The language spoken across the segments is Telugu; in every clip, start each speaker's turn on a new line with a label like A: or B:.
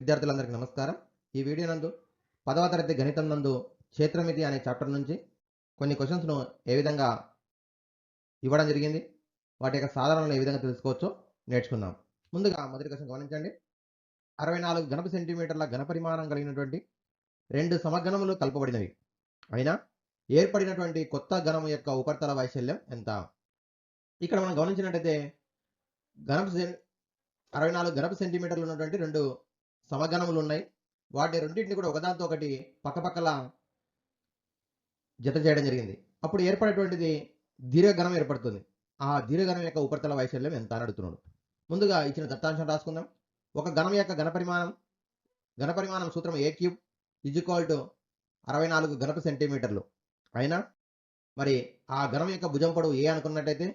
A: విద్యార్థులందరికీ నమస్కారం. ఈ వీడియో నందు పదవ తరగతి గణితం నందు క్షేత్రమితి అనే చాప్టర్ నుంచి కొన్ని క్వశ్చన్స్ను ఏ విధంగా ఇవ్వడం జరిగింది వాటి యొక్క సాధారణలు ఏ విధంగా తెలుసుకోవచ్చో నేర్చుకుందాం. ముందుగా మొదటి క్వశ్చన్ గమనించండి. అరవై నాలుగు గణప సెంటీమీటర్ల ఘనపరిమాణం కలిగినటువంటి రెండు సమగణములు కలపబడినవి. అయినా ఏర్పడినటువంటి కొత్త ఘనము యొక్క ఉపరితల వైశాల్యం ఎంత? ఇక్కడ మనం గమనించినట్టయితే ఘనపు సెన్ అరవై నాలుగు గణప సెంటీమీటర్లు ఉన్నటువంటి రెండు సమఘనములు ఉన్నాయి వాటి రెండింటిని కూడా ఒకదాంతో ఒకటి పక్కపక్కల జత చేయడం జరిగింది. అప్పుడు ఏర్పడేటువంటిది దీర్ఘగణం ఏర్పడుతుంది. ఆ దీర్ఘఘనం యొక్క ఉపరితల వైశాల్యం ఎంత అని అడుగుతున్నాడు. ముందుగా ఇచ్చిన దత్తాంశం రాసుకుందాం. ఒక ఘనం యొక్క ఘనపరిమాణం ఘనపరిమాణం సూత్రం a cube? Is equal to అరవై నాలుగు ఘనపు సెంటీమీటర్లు. అయినా మరి ఆ ఘనం యొక్క భుజం పొడవు ఏ అనుకున్నట్టయితే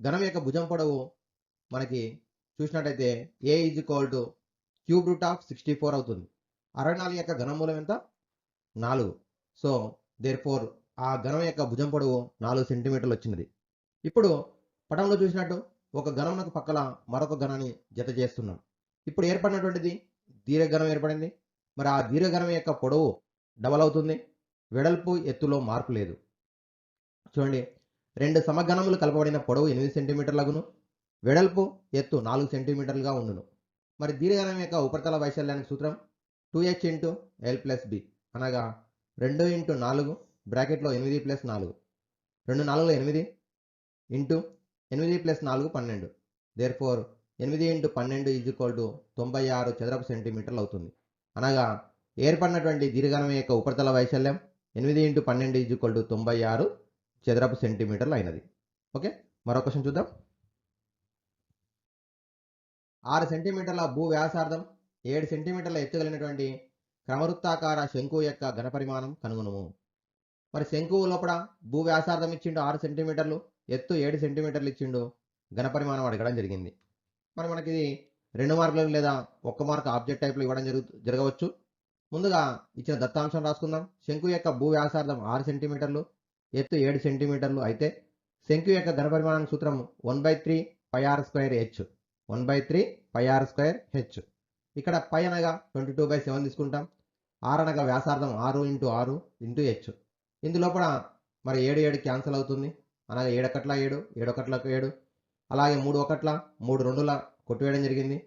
A: ఘనం యొక్క భుజం పొడవు మనకి చూసినట్టయితే a is equal to cube root of sixty four అవుతుంది. అరవై నాలుగు యొక్క ఘనమూలం ఎంత? నాలుగు. సో దేర్ ఫోర్ ఆ ఘనం యొక్క భుజం పొడవు నాలుగు సెంటీమీటర్లు వచ్చినది. ఇప్పుడు పటంలో చూసినట్టు ఒక ఘనమునకు పక్కల మరొక ఘనాన్ని జత చేస్తున్నాం. ఇప్పుడు ఏర్పడినటువంటిది? దీర్ఘఘనం ఏర్పడింది. మరి ఆ దీర్ఘఘనం యొక్క పొడవు డబల్ అవుతుంది. వెడల్పు ఎత్తులో మార్పు లేదు. చూడండి. రెండు సమఘనములు కలపబడిన పొడవు ఎనిమిది సెంటీమీటర్లగును వెడల్పు ఎత్తు నాలుగు సెంటీమీటర్లుగా ఉండును. మరి దీర్ఘనం యొక్క ఉపరితల వైశాల్యానికి సూత్రం two h into l plus b అనగా రెండు ఇంటూ నాలుగు బ్రాకెట్లో ఎనిమిది ప్లస్ నాలుగు. రెండు నాలుగులో ఎనిమిది ఇంటూ ఎనిమిది ప్లస్ నాలుగు పన్నెండు. దేర్ ఫోర్ ఎనిమిది ఇంటూ పన్నెండు ఈజ్ ఈక్వల్ టు తొంభై ఆరు చదరపు సెంటీమీటర్లు అవుతుంది. అనగా ఏర్పడినటువంటి దీర్ఘనం యొక్క ఉపరితల వైశాల్యం ఎనిమిది ఇంటూ పన్నెండు ఈజ్ ఈక్వల్ టు తొంభై ఆరు చదరపు సెంటీమీటర్లు అయినది. ఓకే మరో క్వశ్చన్ చూద్దాం. ఆరు సెంటీమీటర్ల భూ వ్యాసార్థం ఏడు సెంటీమీటర్ల ఎత్తు కలిగినటువంటి క్రమవృత్తాకార శంకువు యొక్క ఘనపరిమాణం కనుగొనుము. మరి శంకువు లోపల భూ వ్యాసార్థం ఇచ్చిండు ఆరు సెంటీమీటర్లు ఎత్తు ఏడు సెంటీమీటర్లు ఇచ్చిండు ఘనపరిమాణం అడగడం జరిగింది. మరి మనకి ఇది రెండు మార్కులు లేదా ఒక్క మార్క్ ఆబ్జెక్ట్ టైప్లో ఇవ్వడం జరుగు జరగవచ్చు. ముందుగా ఇచ్చిన దత్తాంశం రాసుకుందాం. శంకు యొక్క భూ వ్యాసార్థం ఆరు సెంటీమీటర్లు ఎత్తు ఏడు సెంటీమీటర్లు అయితే శంకు యొక్క ఘనపరిమాణం సూత్రం one by three pi r square h one by three pi r square h ఇక్కడ పై అనగా ట్వంటీ టూ బై సెవెన్ తీసుకుంటాం. ఆర్ అనగా వ్యాసార్థం ఆరు ఇంటూ ఆరు ఇంటూ హెచ్ ఇందులోపల మరి ఏడు ఏడు క్యాన్సిల్ అవుతుంది. అనగా ఏడొకట్ల ఏడు ఏడొకట్ల ఏడు. అలాగే మూడు ఒకట్ల మూడు రెండుల కొట్టివేయడం జరిగింది.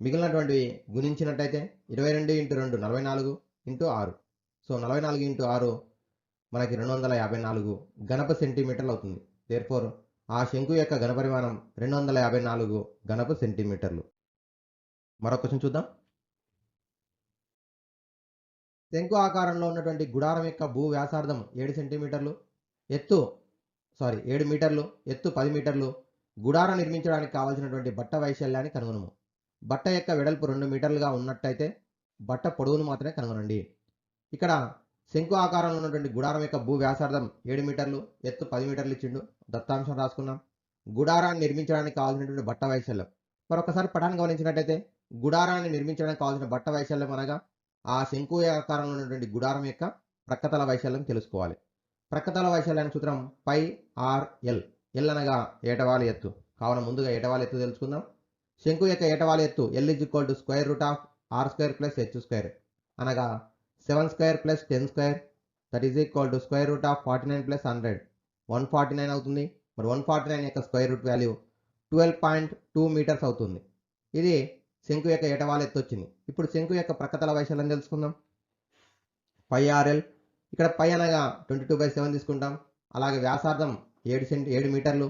A: మిగిలినటువంటివి గుణించినట్టయితే ఇరవై రెండు ఇంటూ రెండు నలభై నాలుగు ఇంటూ ఆరు. సో నలభై నాలుగు ఇంటూ ఆరు మనకి రెండు వందల యాభై నాలుగు గణప సెంటీమీటర్లు అవుతుంది. దేర్ఫోర్ ఆ శంకు యొక్క ఘనపరిమాణం రెండు వందల యాభై నాలుగు ఘనపు సెంటీమీటర్లు. మరొక క్వశ్చన్ చూద్దాం. శంకు ఆకారంలో ఉన్నటువంటి గుడారం యొక్క భూ వ్యాసార్థం ఏడు సెంటీమీటర్లు ఎత్తు సారీ ఏడు మీటర్లు ఎత్తు పది మీటర్లు. గుడారం నిర్మించడానికి కావాల్సినటువంటి బట్ట వైశాల్యాన్ని కనుగొనము. బట్ట యొక్క వెడల్పు రెండు మీటర్లుగా ఉన్నట్టయితే బట్ట పొడవును మాత్రమే కనుగొనండి. ఇక్కడ శంకు ఆకారంలో ఉన్నటువంటి గుడారం యొక్క భూ వ్యాసార్థం ఏడు మీటర్లు ఎత్తు పది మీటర్లు ఇచ్చిండు. దత్తాంశం రాసుకున్నాం గుడారాన్ని నిర్మించడానికి కావాల్సినటువంటి బట్ట వైశాల్యం. మరొకసారి పటాన్ని గమనించినట్టయితే గుడారాన్ని నిర్మించడానికి కావాల్సిన బట్ట వైశాల్యం అనగా ఆ శంకు ఆకారంలో ఉన్నటువంటి గుడారం యొక్క ప్రక్కతల వైశాల్యం తెలుసుకోవాలి. ప్రక్కతల వైశాల్యాన్ని సూత్రం పై ఆర్ ఎల్. ఎల్ అనగా ఏటవాలి ఎత్తు. కావున ముందుగా ఏటవాలి ఎత్తు తెలుసుకుందాం. శంకు యొక్క ఏటవాలి ఎత్తు l is equal to square root of r square plus h square అనగా seven square plus ten square that is equal to square root of forty nine plus hundred one forty nine అవుతుంది. మరి వన్ ఫార్టీ నైన్ యొక్క square root value twelve point two metres అవుతుంది. ఇది శంకు యొక్క ఎటవాలు ఎత్తు వచ్చింది ఇప్పుడు శంకు యొక్క ప్రక్కతల వైశాల్యం తెలుసుకుందాం. Pi r l. ఇక్కడ పై అనగా ట్వంటీ టూ బై సెవెన్ తీసుకుంటాం. అలాగే వ్యాసార్థం ఏడు సెంటి ఏడు మీటర్లు.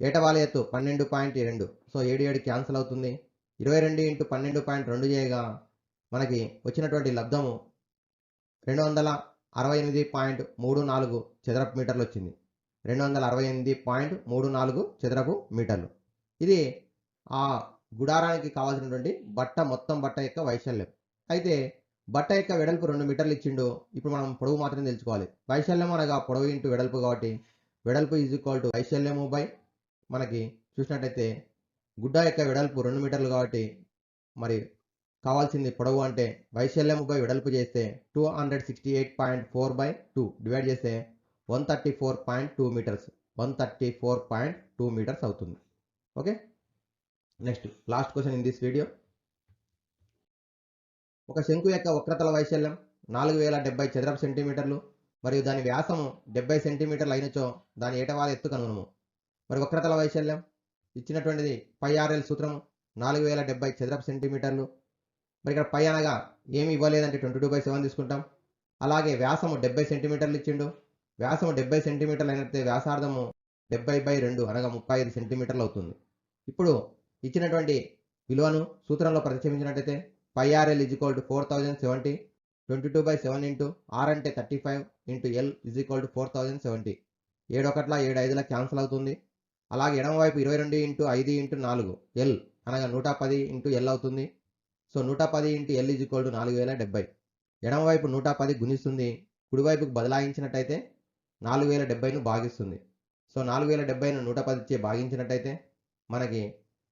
A: ఏటవాల ఎత్తు పన్నెండు పాయింట్ రెండు. సో ఏడు ఏడు క్యాన్సిల్ అవుతుంది. ఇరవై రెండు ఇంటూ పన్నెండు పాయింట్ రెండు చేయగా మనకి వచ్చినటువంటి లబ్ధము రెండు వందల అరవై ఎనిమిది పాయింట్ మూడు నాలుగు చదరపు మీటర్లు వచ్చింది. రెండు వందల అరవై ఎనిమిది పాయింట్ మూడు నాలుగు చదరపు మీటర్లు. ఇది ఆ గుడారానికి కావాల్సినటువంటి బట్ట మొత్తం బట్ట యొక్క వైశాల్యం. అయితే బట్ట యొక్క వెడల్పు రెండు మీటర్లు ఇచ్చిండు. ఇప్పుడు మనం పొడవు మాత్రం తెలుసుకోవాలి. వైశాల్యం అనగా పొడవు ఇంటూ వెడల్పు కాబట్టి వెడల్పు ఈజ్ ఈక్వల్ టు వైశాల్యము బై మనకి చూసినట్టయితే గుడ్డ యొక్క వెడల్పు రెండు మీటర్లు కాబట్టి మరి కావాల్సింది పొడవు అంటే వైశల్యముగా వెడల్పు చేస్తే two hundred sixty eight point four by two divide చేస్తే one thirty four point two metres one thirty four point two metres అవుతుంది. Okay next last question in this video ఒక శంకు యొక్క వక్రతల వైశాల్యం నాలుగు వేల డెబ్బై చదరపు సెంటీమీటర్లు మరియు దాని వ్యాసము డెబ్బై సెంటీమీటర్లు అయినచో దాని ఏటవాల ఎత్తు కనుగొనము మరి వక్రతల వైశాల్యం ఇచ్చినటువంటిది పై ఆర్ఎల్ సూత్రము నాలుగు వేల డెబ్బై చదరపు సెంటీమీటర్లు మరి ఇక్కడ పై అనగా ఏమి ఇవ్వలేదంటే ట్వంటీ టూ బై సెవెన్ తీసుకుంటాం. అలాగే వ్యాసము డెబ్బై సెంటీమీటర్లు ఇచ్చిండు. వ్యాసము డెబ్బై సెంటీమీటర్లు అయినట్లయితే వ్యాసార్థము డెబ్బై బై రెండు అనగా ముప్పై ఐదు సెంటీమీటర్లు అవుతుంది. ఇప్పుడు ఇచ్చినటువంటి విలువను సూత్రంలో ప్రతిక్షేపించినట్టయితే pi r l is equal to four thousand seventy twenty two by seven into r అంటే thirty five into l is equal to four thousand seventy. ఏడు ఒకట్ల ఏడు ఐదుల క్యాన్సిల్ అవుతుంది. అలాగే ఎడమవైపు ఇరవై రెండు ఇంటూ ఐదు ఇంటూ నాలుగు ఎల్ అనగా నూట పది ఇంటూ ఎల్ అవుతుంది. సో నూట పది into l is equal to నాలుగు వేల డెబ్బై ఎడమవైపు నూట పది గుణిస్తుంది. కుడివైపుకు బదలాయించినట్టయితే నాలుగు వేల డెబ్బైను భాగిస్తుంది. సో నాలుగు వేల డెబ్బైను నూట పదిచే భాగించినట్టయితే మనకి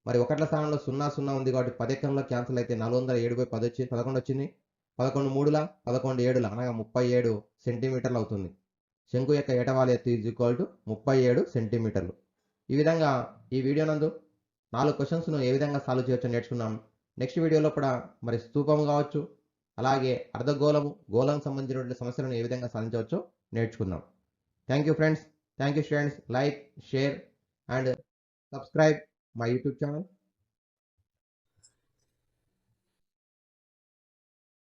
A: మరి ఒకట్ల స్థానంలో సున్నా సున్నా ఉంది కాబట్టి పదెక్కంలో క్యాన్సిల్ అయితే నాలుగు వందల ఏడు బై పది వచ్చి పదకొండు వచ్చింది. పదకొండు మూడుల పదకొండు ఏడుల అనగా ముప్పై ఏడు సెంటీమీటర్లు అవుతుంది. శంకు యొక్క ఏటవాలి ఎత్తు ఈజ్ ఈక్వల్ టు ముప్పై ఏడు సెంటీమీటర్లు. ఈ విధంగా ఈ వీడియో నందు నాలుగు క్వశ్చన్స్ను ఏ విధంగా సాల్వ్ చేయొచ్చో నేర్చుకున్నాం నెక్స్ట్ వీడియోలో కూడా మరి స్థూపం కావచ్చు అలాగే అర్ధగోళము గోళం సంబంధించినటువంటి సమస్యలను ఏ విధంగా సాధించవచ్చో నేర్చుకుందాం. Thank you friends thank you students like share and subscribe my YouTube channel